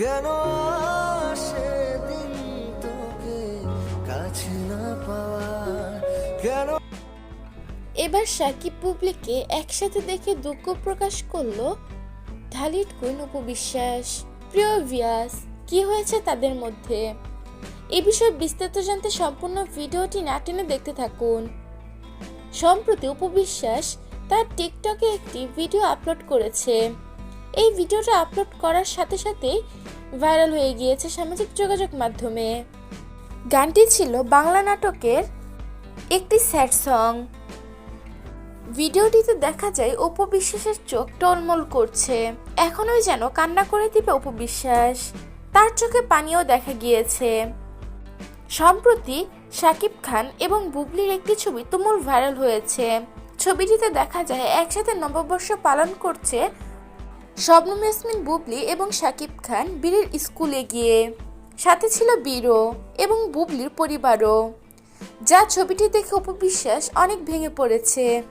কেন তোকে কাছে না কেন এবার সাকিব পুবলিকে একসাথে দেখে দুঃখ প্রকাশ করল ঢালিট কুইন উপবিশ্বাস প্রিয় ভিয়াস কি হয়েছে তাদের মধ্যে? এ বিষয়ে বিস্তারিত জানতে সম্পূর্ণ ভিডিওটি না টেনে দেখতে থাকুন। সম্প্রতি উপবিশ্বাস তার টিকটকে একটি ভিডিও আপলোড করেছে। এই ভিডিওটা আপলোড করার সাথে সাথেই ভাইরাল হয়ে গিয়েছে সামাজিক যোগাযোগ মাধ্যমে। গানটি ছিল বাংলা নাটকের একটি স্যাড সং। ভিডিওটিতে দেখা যায় অপু বিশ্বাসের চোখ টলমল করছে। এখনোই যেন কান্না করে দিবে অপু বিশ্বাস। তার চোখে পানিও দেখা গিয়েছে। সম্প্রতি শাকিব খান এবং বুবলির একটি ছবি তুমুল ভাইরাল হয়েছে। ছবিটিতে দেখা যায় একসাথে নববর্ষ পালন করছে শবনম ইয়াসমিন, বুবলি এবং শাকিব খান বীরের স্কুলে গিয়ে। সাথে ছিল বীরও এবং বুবলির পরিবারও। যা ছবিটি দেখে উপবিশ্বাস অনেক ভেঙে পড়েছে।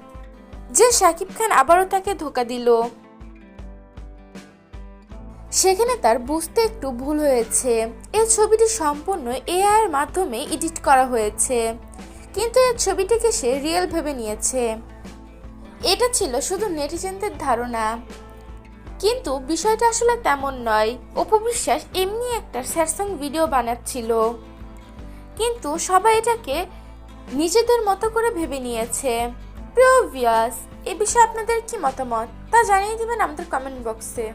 যে শাকিব খান আবারও তাকে ধোকা দিল। সেখানে তার বুঝতে একটু ভুল হয়েছে। এই ছবিটি সম্পূর্ণ এআই এর মাধ্যমে এডিট করা হয়েছে। কিন্তু এই ছবিটিকে সে রিয়েল ভেবে নিয়েছে। এটা ছিল শুধু নেটিজেনদের ধারণা। কিন্তু বিষয়টা আসলে তেমন নয়। অপবিশ্বাস এমনি একটা স্যারসং ভিডিও বানাচ্ছিল। কিন্তু সবাই এটাকে নিজেদের মতো করে ভেবে নিয়েছে। প্রিয় ভিয়াস এ বিষয়ে আপনাদের কি মতামত? তা জানিয়ে দিবেন আমাদের কমেন্ট বক্সে